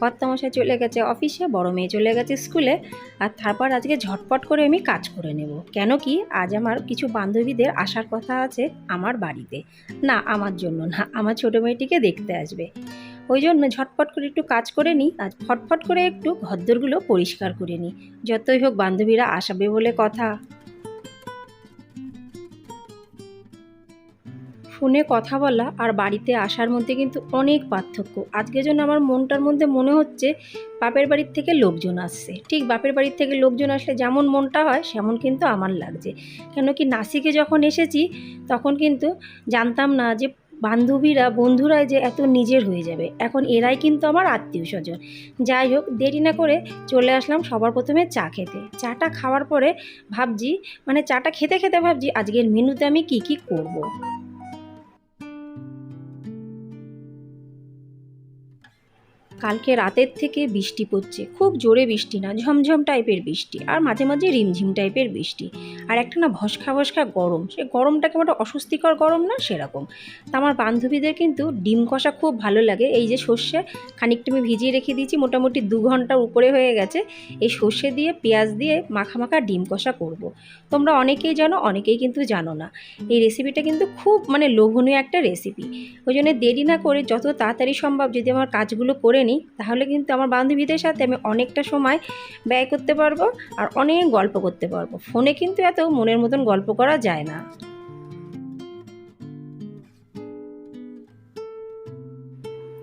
কর্তামশাই চলে গেছে অফিসে, বড় মেয়ে চলে গেছে স্কুলে। আর তারপর আজকে ঝটপট করে আমি কাজ করে নেব। কেন কি আজ আমার কিছু বান্ধবীদের আসার কথা আছে আমার বাড়িতে। না, আমার জন্য না, আমার ছোটো মেয়েটিকে দেখতে আসবে। ওই জন্য ঝটপট করে একটু কাজ করে নিই আর ফটফট করে একটু ঘরদোরগুলো পরিষ্কার করে নিই। যতই হোক বান্ধবীরা আসবে বলে কথা। ফোনে কথা বলা আর বাড়িতে আসার মধ্যে কিন্তু অনেক পার্থক্য। আজকে জন্য আমার মনটার মধ্যে মনে হচ্ছে বাপের বাড়ির থেকে লোকজন আসছে। ঠিক বাপের বাড়ির থেকে লোকজন আসলে যেমন মনটা হয়, সেমন কিন্তু আমার লাগছে। কেন কি নাসিকে যখন এসেছি, তখন কিন্তু জানতাম না যে বান্ধবীরা, বন্ধুরাই যে এত নিজের হয়ে যাবে। এখন এরাই কিন্তু আমার আত্মীয় স্বজন যাই হোক, দেরি না করে চলে আসলাম সবার প্রথমে চা খেতে। চাটা খাওয়ার পরে ভাবছি মানে চাটা খেতে খেতে ভাবছি, আজকের মেনুতে আমি কি কি করব। কালকে রাতের থেকে বৃষ্টি পড়ছে। খুব জোরে বৃষ্টি না, ঝমঝম টাইপের বৃষ্টি আর মাঝে মাঝে রিমঝিম টাইপের বৃষ্টি। আর একটা না ভস্কা ভস্কা গরম, সে গরমটা কেমন অস্বস্তিকর গরম না সেরকম? তা আমার বান্ধবীদের কিন্তু ডিম কষা খুব ভালো লাগে। এই যে সর্ষে, খানিকটা আমি ভিজিয়ে রেখে দিয়েছি, মোটামুটি দু ঘণ্টার উপরে হয়ে গেছে। এই সর্ষে দিয়ে, পেঁয়াজ দিয়ে মাখা মাখা ডিম কষা করব। তোমরা অনেকেই জানো, অনেকেই কিন্তু জানো না। এই রেসিপিটা কিন্তু খুব মানে লোভনীয় একটা রেসিপি ওই জন্য দেরি না করে যত তাড়াতাড়ি সম্ভব যদি আমার কাজগুলো করে নিই তাহলে কিন্তু আমার বান্ধবীদের সাথে আমি অনেকটা সময় ব্যয় করতে পারব আর অনেক গল্প করতে পারব। ফোনে কিন্তু এত মনের মতন গল্প করা যায় না।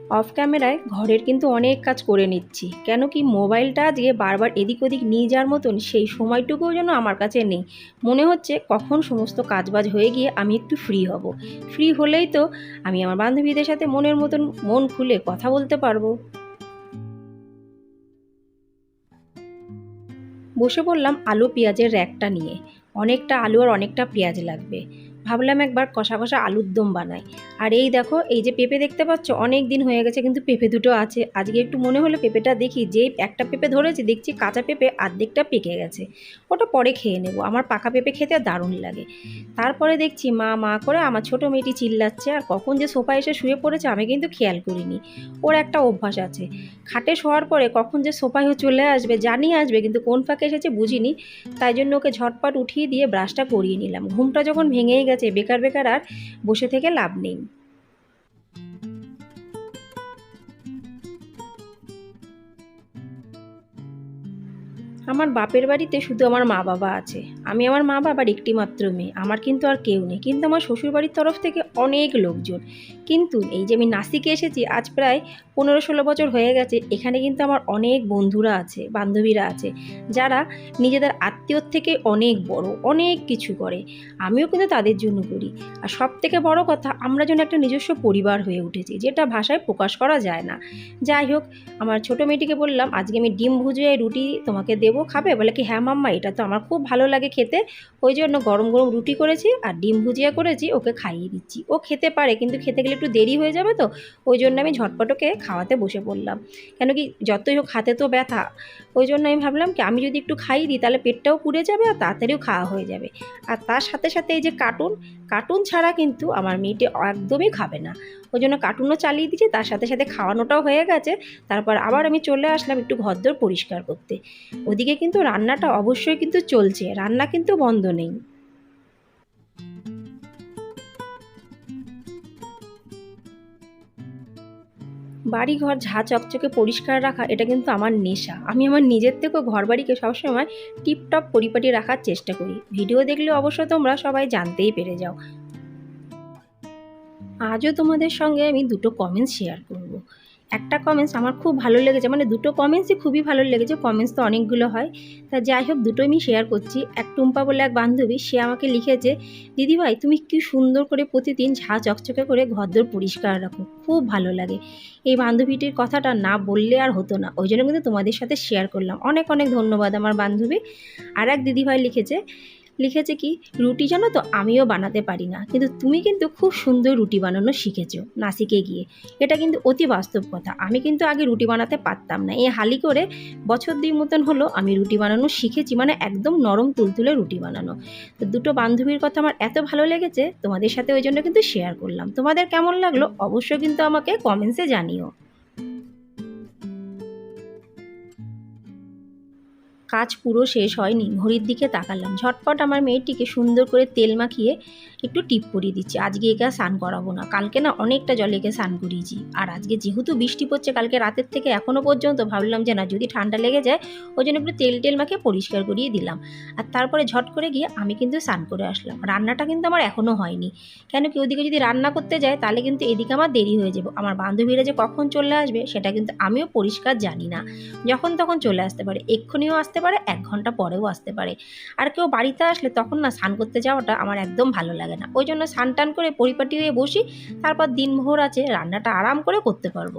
অফ ক্যামেরায় ঘরের কিন্তু অনেক কাজ করে নিচ্ছি। কেন কি মোবাইলটা আজকে বারবার এদিক ওদিক নিয়ে যাওয়ার মতন সেই সময়টুকুও যেন আমার কাছে নেই। মনে হচ্ছে কখন সমস্ত কাজবাজ হয়ে গিয়ে আমি একটু ফ্রি হব। ফ্রি হলেই তো আমি আমার বান্ধবীদের সাথে মনের মতন মন খুলে কথা বলতে পারব। বসে পড়লাম আলু পেঁয়াজের র্যাকটা নিয়ে। অনেকটা আলু আর অনেকটা পেঁয়াজ লাগবে। ভাবলাম একবার কষা কষা আলুর দম বানাই। আর এই দেখো, এই যে পেঁপে দেখতে পাচ্ছ, অনেক দিন হয়ে গেছে কিন্তু পেঁপে দুটো আছে। আজকে একটু মনে হলো পেঁপেটা দেখি যেই একটা পেঁপে ধরেছি, দেখছি কাঁচা পেঁপে আর্ধেকটা পেকে গেছে। ওটা পরে খেয়ে নেব। আমার পাকা পেঁপে খেতে দারুণ লাগে। তারপরে দেখছি মা মা করে আমার ছোটো মেয়েটি চিল্লাচ্ছে, আর কখন যে সোফা এসে শুয়ে পড়েছে, আমি কিন্তু খেয়াল করিনি। ওর একটা অভ্যাস আছে। খাটে শোয়ার পরে কখন যে সোফায় চলে আসবে, জানি আসবে, কিন্তু কোন ফাঁকে এসেছে বুঝিনি। তাই জন্য ওকে ঝটপট উঠিয়ে দিয়ে ব্রাশটা করিয়ে নিলাম। ঘুমটা যখন ভেঙেই গেছে বেকার বেকার আর বসে থেকে লাভ নেই। আমার বাপের বাড়িতে শুধু আমার মা বাবা আছে। আমি আমার মা বাবার একটি মাত্র মেয়ে। আমার কিন্তু আর কেউ নেই। কিন্তু আমার শ্বশুরবাড়ির তরফ থেকে অনেক লোকজন। কিন্তু এই যে আমি নাসিকে এসেছি, আজ প্রায় পনেরো ষোলো বছর হয়ে গেছে। এখানে কিন্তু আমার অনেক বন্ধুরা আছে, বান্ধবীরা আছে, যারা নিজেদের আত্মীয়র থেকে অনেক বড়, অনেক কিছু করে। আমিও কিন্তু তাদের জন্য করি। আর সব থেকে বড় কথা, আমরা যেন একটা নিজস্ব পরিবার হয়ে উঠেছি, যেটা ভাষায় প্রকাশ করা যায় না। যাই হোক, আমার ছোটো মেয়েটিকে বললাম, আজকে আমি ডিম ভুজিয়ে রুটি তোমাকে দেবো খাবে? বলে কি হ্যাঁ মাম্মা, এটা তো আমার খুব ভালো লাগে খেতে। ওই জন্য গরম গরম রুটি করেছি আর ডিম ভুজিয়া করেছি, ওকে খাইয়ে দিচ্ছি। ও খেতে পারে, কিন্তু খেতে গেলে একটু দেরি হয়ে যাবে তো। ওই জন্য আমি ঝটপট ওকে খাওয়াতে বসে পড়লাম। কেন কি, যতই হোক হাতে তো ব্যথা। ওই জন্য আমি ভাবলাম কি, আমি যদি একটু খাইয়ে দিই, তাহলে পেটটাও পুড়ে যাবে আর তাড়াতাড়িও খাওয়া হয়ে যাবে। আর তার সাথে সাথে এই যে কার্টুন কার্টুন ছাড়া কিন্তু আমার মেয়েটি একদমই খাবে না। ওই জন্য কার্টুনও চালিয়ে দিয়েছি, তার সাথে সাথে খাওয়ানোটাও হয়ে গেছে। তারপর আবার আমি চলে আসলাম একটু ঘরদোর পরিষ্কার করতে। ওদিকে কিন্তু রান্নাটা অবশ্যই কিন্তু চলছে, রান্না কিন্তু বন্ধ নেই। বাড়ি ঘর ঝা চকচকে পরিষ্কার রাখা, এটা কিন্তু আমার নেশা। আমি আমার নিজের থেকেও ঘর বাড়িকে সবসময় টিপটপ পরিপাটি রাখার চেষ্টা করি। ভিডিও দেখলে অবশ্য তোমরা সবাই জানতেই পেরে যাও। আজও তোমাদের সঙ্গে আমি দুটো কমেন্টস শেয়ার করব। একটা কমেন্টস আমার খুব ভালো লেগেছে মানে দুটো কমেন্টসই খুবই ভালো লেগেছে কমেন্টস তো অনেকগুলো হয়। তা যাই হোক, দুটো আমি শেয়ার করছি। এক টুম্পা বলে এক বান্ধবী, সে আমাকে লিখেছে দিদিভাই তুমি কি সুন্দর করে প্রতিদিন ঝা চকচকে করে ঘরদোর পরিষ্কার রাখো, খুব ভালো লাগে। এই বান্ধবীটির কথাটা না বললে আর হতো না, ওই জন্য কিন্তু তোমাদের সাথে শেয়ার করলাম। অনেক অনেক ধন্যবাদ আমার বান্ধবী। আর এক দিদিভাই লিখেছে লিখেছে কি, রুটি জানো তো আমিও বানাতে পারি না, কিন্তু তুমি কিন্তু খুব সুন্দর রুটি বানানো শিখেছো নাসিকে গিয়ে। এটা কিন্তু অতি বাস্তব কথা। আমি কিন্তু আগে রুটি বানাতে পারতাম না। এই হালি করে বছর দুই মতন হলো আমি রুটি বানানো শিখেছি মানে একদম নরম তুলতুলে রুটি বানানো। তো দুটো বান্ধবীর কথা আমার এত ভালো লেগেছে, তোমাদের সাথে ওই জন্য কিন্তু শেয়ার করলাম। তোমাদের কেমন লাগল অবশ্যই কিন্তু আমাকে কমেন্টসে জানিও। কাজ পুরো শেষ হয়নি। ঘড়ির দিকে তাকালাম। ঝটপট আমার মেয়েটিকে সুন্দর করে তেল মাখিয়ে একটু টিপ পরিয়ে দিচ্ছি। আজকে একে স্নান করাবো না। কালকে না অনেকটা জলে একে স্নান করিয়েছি। আর আজকে যেহেতু বৃষ্টি পড়ছে, কালকে রাতের থেকে এখনও পর্যন্ত ভাবলাম যে না, যদি ঠান্ডা লেগে যায়, ওই জন্য একটু তেল টেল মাখিয়ে পরিষ্কার করিয়ে দিলাম। আর তারপরে ঝট করে গিয়ে আমি কিন্তু স্নান করে আসলাম। রান্নাটা কিন্তু আমার এখনও হয়নি। কেন কি ওদিকে যদি রান্না করতে যায়, তাহলে কিন্তু এদিকে আমার দেরি হয়ে যাবে। আমার বান্ধবীরা যে কখন চলে আসবে, সেটা কিন্তু আমিও পরিষ্কার জানি না। যখন তখন চলে আসতে পারে। এক্ষুনিও আসতে পারে, এক ঘণ্টা পরেও আসতে পারে। আর কেউ বাড়িতে আসলে তখন না স্নান করতে যাওয়াটা আমার একদম ভালো লাগে না। ওই জন্য স্নান টান করে পরিপাটি হয়ে বসি, তারপর দিনভর আছে, রান্নাটা আরাম করে করতে পারব।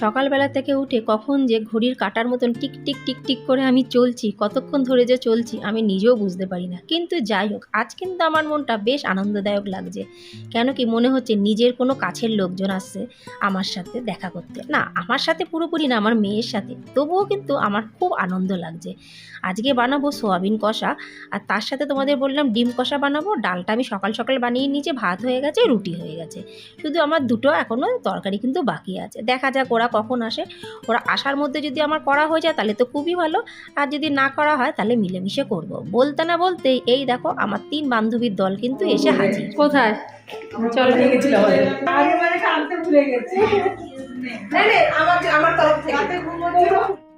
সকালবেলা থেকে উঠে কখন যে ঘড়ির কাটার মতন টিক টিক টিক টিক করে আমি চলছি, কতক্ষণ ধরে যে চলছি, আমি নিজেও বুঝতে পারি না। কিন্তু যাই হোক, আজ কিন্তু আমার মনটা বেশ আনন্দদায়ক লাগছে। কেন কি মনে হচ্ছে নিজের কোনো কাছের লোকজন আসছে আমার সাথে দেখা করতে। না, আমার সাথে পুরোপুরি না, আমার মেয়ের সাথে। তবুও কিন্তু আমার খুব আনন্দ লাগছে। আজকে বানাবো সোয়াবিন কষা, আর তার সাথে তোমাদের বললাম ডিম কষা বানাবো, ডালটা আমি সকাল সকাল বানিয়ে নিয়েছি, ভাত হয়ে গেছে, রুটি হয়ে গেছে। শুধু আমার দুটো এখনও তরকারি কিন্তু বাকি আছে। দেখা যাক ওরা কখন আসে ওরা আসার মধ্যে যদি আমার করা হয়ে যায় তাহলে তো খুবই ভালো। আর যদি না করা হয় তাহলে মিলেমিশে করব। বলতে না বলতেই এই দেখো আমার তিন বান্ধবীর দল কিন্তু এসে হাজির। কোথায়? চলো। আগে টানতে ভুলে গেছি। না না আমার আমার তরফ থেকে।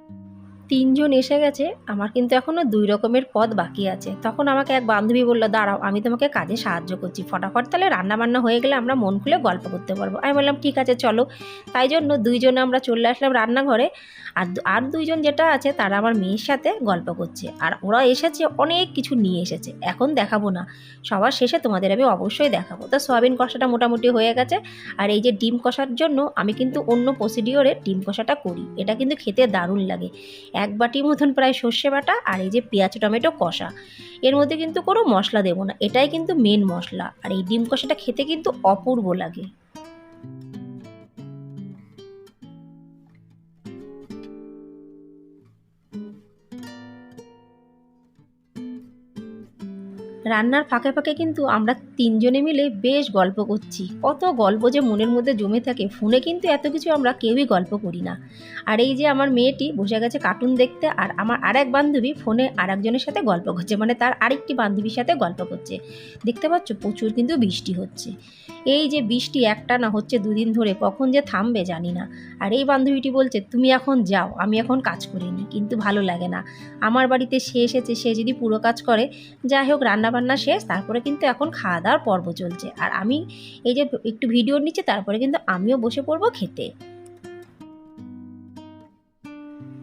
তিনজন এসে গেছে, আমার কিন্তু এখনও দুই রকমের পদ বাকি আছে। তখন আমাকে এক বান্ধবী বলল, দাঁড়াও, আমি তোমাকে কাজে সাহায্য করছি। ফটাফট তাহলে রান্না বান্না হয়ে গেলে আমরা মন খুলে গল্প করতে পারব। আমি বললাম, ঠিক আছে, চলো। তাই জন্য দুইজনে আমরা চলে আসলাম রান্নাঘরে। আর আর দুইজন যেটা আছে, তারা আমার মেয়ের সাথে গল্প করছে। আর ওরা এসেছে, অনেক কিছু নিয়ে এসেছে। এখন দেখাবো না। সবার শেষে তোমাদের আমি অবশ্যই দেখাবো। তো সয়াবিন কষাটা মোটামুটি হয়ে গেছে। আর এই যে ডিম কষার জন্য আমি কিন্তু অন্য প্রসিডিওরে ডিম কষাটা করি। এটা কিন্তু খেতে দারুণ লাগে। এক বাটি মতন প্রায় সর্ষে বাটা আর এই যে পেঁয়াজ, টমেটো, কষা। এর মধ্যে কিন্তু কোনো মশলা দেবো না। এটাই কিন্তু মেন মশলা। আর এই ডিম কষাটা খেতে কিন্তু অপূর্ব লাগে। রান্নার ফাঁকে ফাঁকে কিন্তু আমরা তিনজনে মিলে বেশ গল্প করছি। কত গল্প যে মনের মধ্যে জমে থাকে, ফোনে কিন্তু এত কিছু আমরা কেউই গল্প করি না। আর এই যে আমার মেয়েটি বসে গেছে কার্টুন দেখতে, আর আমার আরেক বান্ধবী ফোনে আরেকজনের সাথে গল্প করছে মানে তার আরেকটি বান্ধবীর সাথে গল্প করছে। দেখতে পাচ্ছ, প্রচুর কিন্তু বৃষ্টি হচ্ছে। এই যে বৃষ্টি একটা না হচ্ছে দুদিন ধরে, কখন যে থামবে জানি না। আর এই বান্ধবীটি বলছে, তুমি এখন যাও, আমি এখন কাজ করিনি, কিন্তু ভালো লাগে না। আমার বাড়িতে সে এসেছে, সে যদি পুরো কাজ করে, যাই হোক, রান্নাবান্না শেষ, তারপরে কিন্তু এখন খাওয়া দাওয়ার পর্ব চলছে। আর আমি এই যে একটু ভিডিও নিচ্ছি, তারপরে কিন্তু আমিও বসে পড়ব খেতে।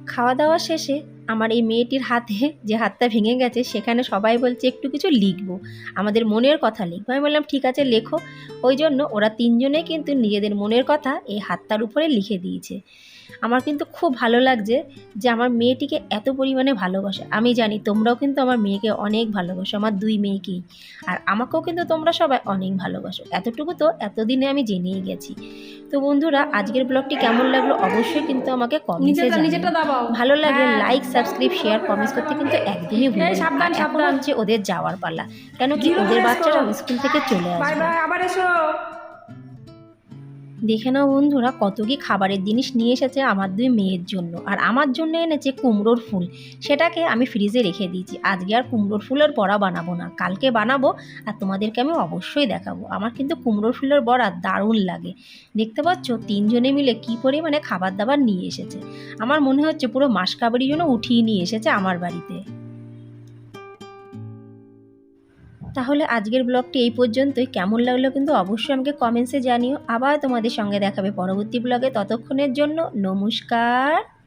খাওয়া দাওয়া শেষে আমার এই মেয়েটির হাতে যে হাতটা ভেঙে গেছে, সেখানে সবাই বলছে, একটু কিছু লিখব। আমাদের মনের কথা লিখব। আমি বললাম, ঠিক আছে, লেখো। ওই জন্য ওরা তিনজনে কিন্তু নিজেদের মনের কথা এই হাতটার উপরে লিখে দিয়েছে। আমার কিন্তু খুব ভালো লাগছে যে আমার মেয়েটিকে এত পরিমাণে ভালোবাসে। আমি জানি তোমরাও কিন্তু আমার মেয়েকে অনেক ভালোবাসো আমার দুই মেয়েকেই। আর আমাকেও কিন্তু তোমরা সবাই অনেক ভালোবাসো। এতটুকু তো এতদিনে আমি জেনেই গেছি। তো বন্ধুরা আজকের ব্লগটি কেমন লাগল অবশ্যই কিন্তু আমাকে কমেন্টে ভালো লাগলে হ্যাঁ। লাইক সাবস্ক্রাইব শেয়ার কমেন্টস করতে কিন্তু একদমই ভুলো সাবধান, ওদের যাওয়ার পালা। কেন কি ওদের বাচ্চারা স্কুল থেকে চলে আসবে। আবার এসো। দেখে নাও বন্ধুরা, কত কি খাবারের জিনিস নিয়ে এসেছে আমার দুই মেয়ের জন্য। আর আমার জন্য এনেছে কুমড়োর ফুল। সেটাকে আমি ফ্রিজে রেখে দিয়েছি। আজকে আর কুমড়োর ফুলের বড়া বানাবো না। কালকে বানাবো আর তোমাদেরকে আমি অবশ্যই দেখাবো। আমার কিন্তু কুমড়োর ফুলের বড়া দারুণ লাগে। দেখতে পাচ্ছ? তিনজনে মিলে কি পরিমাণে খাবার দাবার নিয়ে এসেছে। আমার মনে হচ্ছে পুরো মাসকাবারির জন্য উঠিয়ে নিয়ে এসেছে আমার বাড়িতে। তাহলে আজকের ব্লগটি এই পর্যন্তই। কেমন লাগল কিন্তু অবশ্যই আমাকে কমেন্টসে জানিও। আবার তোমাদের সঙ্গে দেখাবে পরবর্তী ব্লগে। ততক্ষণের জন্য নমস্কার।